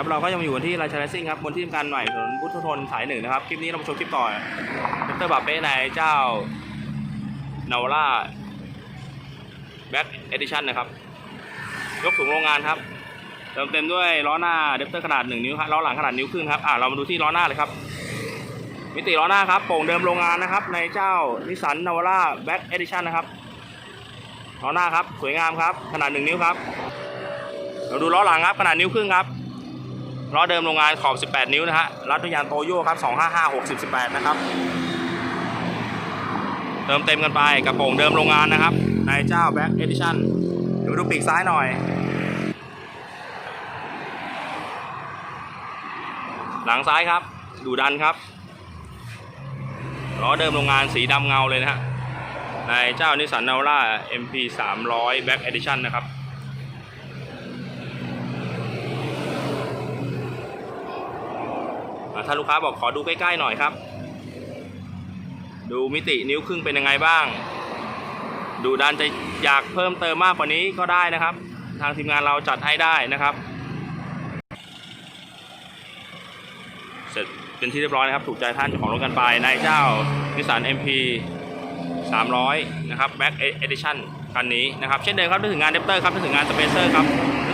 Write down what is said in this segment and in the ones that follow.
ครับเราก็ยังอยู่กันที่ราชาเลสซิ่งครับบนที่ทำการใหม่ถนนพุทธทนสายหนึ่งนะครับคลิปนี้เรามาชมคลิปต่อดรบาเป้ในเจ้านาวล่าแบ็กเอดิชันนะครับ ยกสูงโรงงานครับเติมเต็มด้วยล้อหน้าเดฟเตอร์ขนาด 1 นิ้วครับล้อหลังขนาดนิ้วครึ่งครับอ่าเรามาดูที่ล้อหน้าเลยครับ มิติล้อหน้าครับโป่งเดิมโรงงานนะครับ ในเจ้านิสสันนาวาร่าแบ็กเอดิชันนะครับล้อหน้าครับ สวยงามครับ ขนาด 1 นิ้วครับ เราดูล้อหลังครับขนาดนิ้วครึ่งครับ ล้อเดิมโรงงานขอบ 18 นิ้วนะฮะรัดด้วยยางโตโย่ครับ 255 60 18 นะครับ เติมเต็มกันไปกระโปรงเดิมโรงงานนะครับในเจ้า Black Edition เดี๋ยวดูปีกซ้ายหน่อย หลังซ้ายครับ ดูดันครับ ล้อเดิมโรงงานสีดำเงาเลยนะฮะในเจ้านิสันนาวร่า MP 300 Back Edition นะครับ อะ ถ้าลูกค้าบอกขอดูใกล้ๆหน่อยครับ ดูมิตินิ้วครึ่งเป็นยังไงบ้าง ดูดันจะอยากเพิ่มเติมมากกว่านี้ก็ได้นะครับ ทางทีมงานเราจัดให้ได้นะครับ เสร็จเป็นที่เรียบร้อยนะครับ ถูกใจท่านของรถกันไปในเจ้านิสสัน MP 300 นะครับ Back Edition คันนี้นะครับ เช่นเดิมครับนึกถึงงานเดปเตอร์ครับนึกถึงงานสเปเซอร์ครับ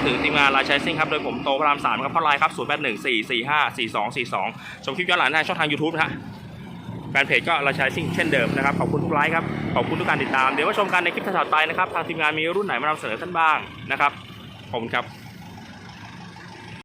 ถึงทีมงานลาชัยซิ่งครับ โดยผมโตพระราม3ครับเข้าไลน์ครับ0 8 1 4 4 5 4 2 4 2ชมคลิปย้อนหลังได้ช่องทางยูทูบนะฮะแฟนเพจก็ลาชัยซิ่งเช่นเดิมนะครับ ขอบคุณทุกไลค์ครับ ขอบคุณทุกการติดตาม เดี๋ยวมาชมกันในคลิปถัดไปนะครับ ทางทีมงานมีรุ่นไหนมานำเสนอท่านบ้างนะครับ ขอบคุณครับ